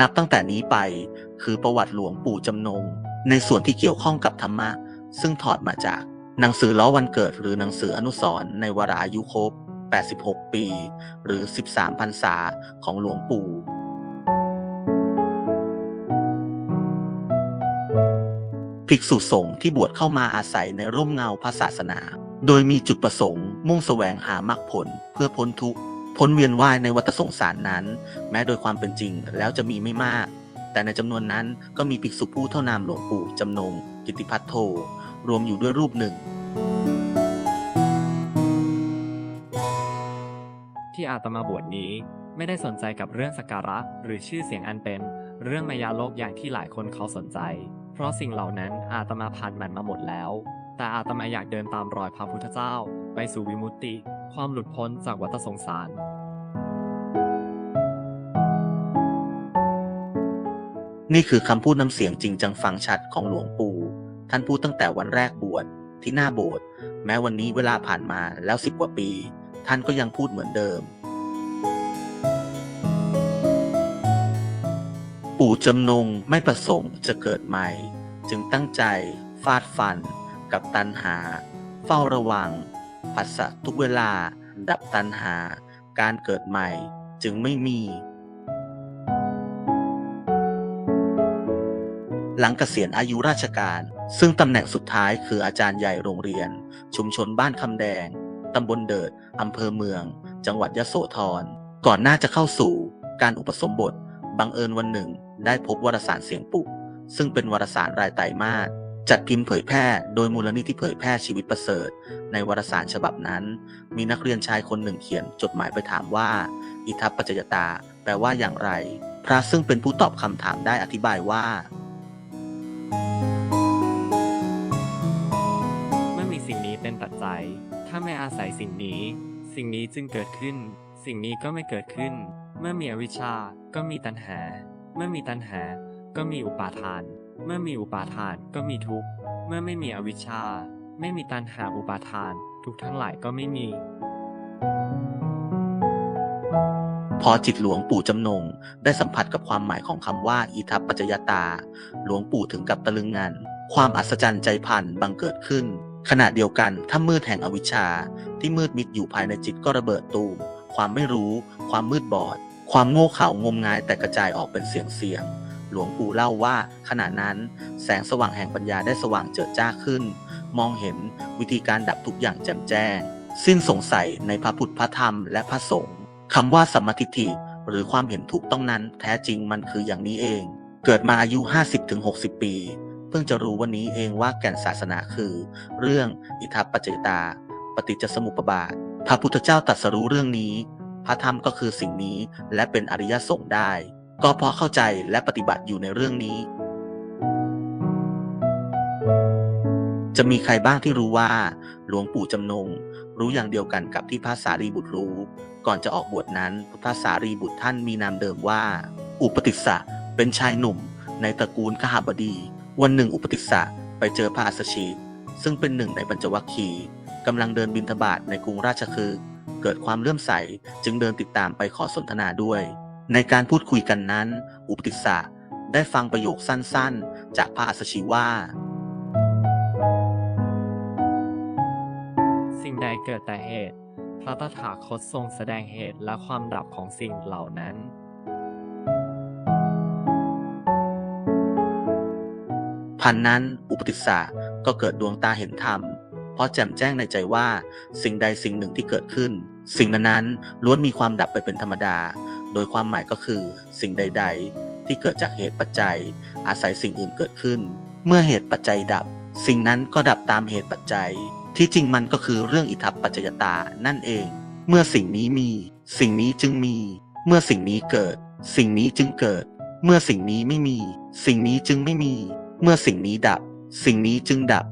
นับตั้งแต่นี้ไปคือประวัติหลวงปู่จำนง ในส่วนที่เกี่ยวข้องกับธรรมะ ซึ่งถอดมาจากหนังสือล้อวันเกิดหรือหนังสืออนุสรณ์ในวาระอายุครบ 86 ปี หรือ 13พรรษาของหลวงปู่ภิกษุสงฆ์ที่บวชเข้ามาอาศัยในร่มเงาพระศาสนา โดยมีจุดประสงค์มุ่งแสวงหามรรคผลเพื่อพ้นทุกข์ พ้นเวียนว่ายในวัฏสงสารนั้น แม้โดยความเป็นจริงแล้วจะมีไม่มาก แต่ในจำนวนนั้นก็มีภิกษุผู้เท่านามหลวงปู่จำนง กิติพัทโท รวมอยู่ด้วยรูปหนึ่ง ที่อาตมาบวชนี้ไม่ได้สนใจกับเรื่องสักการะหรือชื่อเสียงอันเป็นเรื่องมายาโลกอย่างที่หลายคนเขาสนใจ เพราะสิ่งเหล่านั้นอาตมาผ่านมันมาหมดแล้ว แต่อาตมาอยากเดินตามรอยพระพุทธเจ้า ไปสู่วิมุตติ ความหลุดพ้นจากวัฏสงสาร นี่คือคำพูดน้ำเสียงจริงจังฟังชัดของหลวงปู่ ท่านพูดตั้งแต่วันแรกบวชที่หน้าโบสถ์แม้วันนี้เวลาผ่านมาแล้วสิบกว่าปี ท่านก็ยังพูดเหมือนเดิม ปู่จำนงไม่ประสงค์จะเกิดใหม่ จึงตั้งใจฟาดฟัน กับตันหา เฝ้าระวัง ผัสสะทุกเวลา ดับตันหา การเกิดใหม่จึงไม่มี หลังเกษียณอายุราชการ ซึ่งตำแหน่งสุดท้ายคืออาจารย์ใหญ่โรงเรียน ชุมชนบ้านคำแดงตำบลเดิดอำเภอเมือง จังหวัดยะโสธร ก่อนหน้าจะเข้าสู่การอุปสมบท บังเอิญวันหนึ่ง ได้พบวารสารเสียงปุก ซึ่งเป็นวารสารรายไตรมาส จัดพิมพ์เผยแพร่โดยมูลนิธิเผยแพร่ชีวิตประเสริฐ ในวารสารฉบับนั้น มีนักเรียนชายคนหนึ่งเขียนจดหมายไปถามว่า อิทัปปัจจยตา แปลว่าอย่างไร พระซึ่งเป็นผู้ตอบคำถามได้อธิบายว่า เมื่อมีสิ่งนี้เป็นปัจจัย ถ้าไม่อาศัยสิ่งนี้ สิ่งนี้จึงเกิดขึ้น สิ่งนี้ก็ไม่เกิดขึ้น เมื่อมีอวิชชา ก็มีตัณหา เมื่อมีตัณหา ก็มีอุปาทาน เมื่อมีอุปาทานก็มีทุกข์ เมื่อไม่มีอวิชชา ไม่มีตัณหาอุปาทาน ทุกทั้งหลายก็ไม่มี พอจิตหลวงปู่จำนง ได้สัมผัสกับความหมายของคำว่าอิทัปปัจจยตา หลวงปู่ถึงกับตะลึงงันความอัศจรรย์ใจพันบังเกิดขึ้น ขณะเดียวกันถ้ามืดแห่งอวิชชา ที่มืดมิดอยู่ภายในจิตก็ระเบิดตูมความไม่รู้ ความมืดบอด ความโง่เขลางมงายแต่กระจายออกเป็นเสียงเสียง ลวงปู่เล่าว่าขณะนั้นแสงสว่างแห่งปัญญาได้สว่างเจิดจ้าขึ้น มองเห็นวิธีการดับทุกอย่างแจ่มแจ้ง สิ้นสงสัยในพระพุทธพระธรรมและพระสงฆ์คำว่าสัมมาทิฏฐิหรือความเห็นถูกต้องนั้นแท้จริงมันคืออย่างนี้เอง เกิดมาอายุ 50-60 ปี เพิ่งจะรู้วันนี้เองว่าแก่นศาสนาคือ เรื่องอิทัปปัจจตา ปฏิจจสมุปบาท พระพุทธเจ้าตรัสรู้เรื่องนี้ พระธรรมก็คือสิ่งนี้และเป็นอริยสงฆ์ได้ ก็เพราะเข้าใจและปฏิบัติอยู่ในเรื่องนี้ จะมีใครบ้างที่รู้ว่า หลวงปู่จำนง รู้อย่างเดียวกันกับที่พระสารีบุตรรู้ ก่อนจะออกบวชนั้นพระสารีบุตรท่านมีนามเดิมว่า อุปติสสะเป็นชายหนุ่ม ในตระกูลขหบดี วันหนึ่งอุปติสสะไปเจอพระอัสชีซึ่งเป็นหนึ่งในปัญจวัคคีย์กำลังเดินบินทบาทในกรุงราชคฤห์เกิดความเลื่อมใสจึงเดินติดตามไปขอสนทนาด้วย ในการพูดคุยกันนั้น อุปติสสะได้ฟังประโยคสั้นๆ จากพระอัสสชีว่า สิ่งใดเกิดแต่เหตุ พระตถาคตทรงแสดงเหตุและความดับของสิ่งเหล่านั้น พันนั้นอุปติสสะก็เกิดดวงตาเห็นธรรม เพราะแจ่มแจ้งในใจว่า สิ่งใดสิ่งหนึ่งที่เกิดขึ้น สิ่งนั้นๆล้วนมีความดับไปเป็นธรรมดา โดยความหมายก็คือ สิ่งใด ๆ ที่เกิดจากเหตุปัจจัย อาศัยสิ่งอื่นเกิดขึ้น เมื่อเหตุปัจจัยดับ สิ่งนั้นก็ดับตามเหตุปัจจัย ที่จริงมันก็คือเรื่องอิทัปปัจจยตานั่นเอง เมื่อสิ่งนี้มี สิ่งนี้จึงมี เมื่อสิ่งนี้เกิด สิ่งนี้จึงเกิด เมื่อสิ่งนี้ไม่มี สิ่งนี้จึงไม่มี เมื่อสิ่งนี้ดับ สิ่งนี้จึงดับ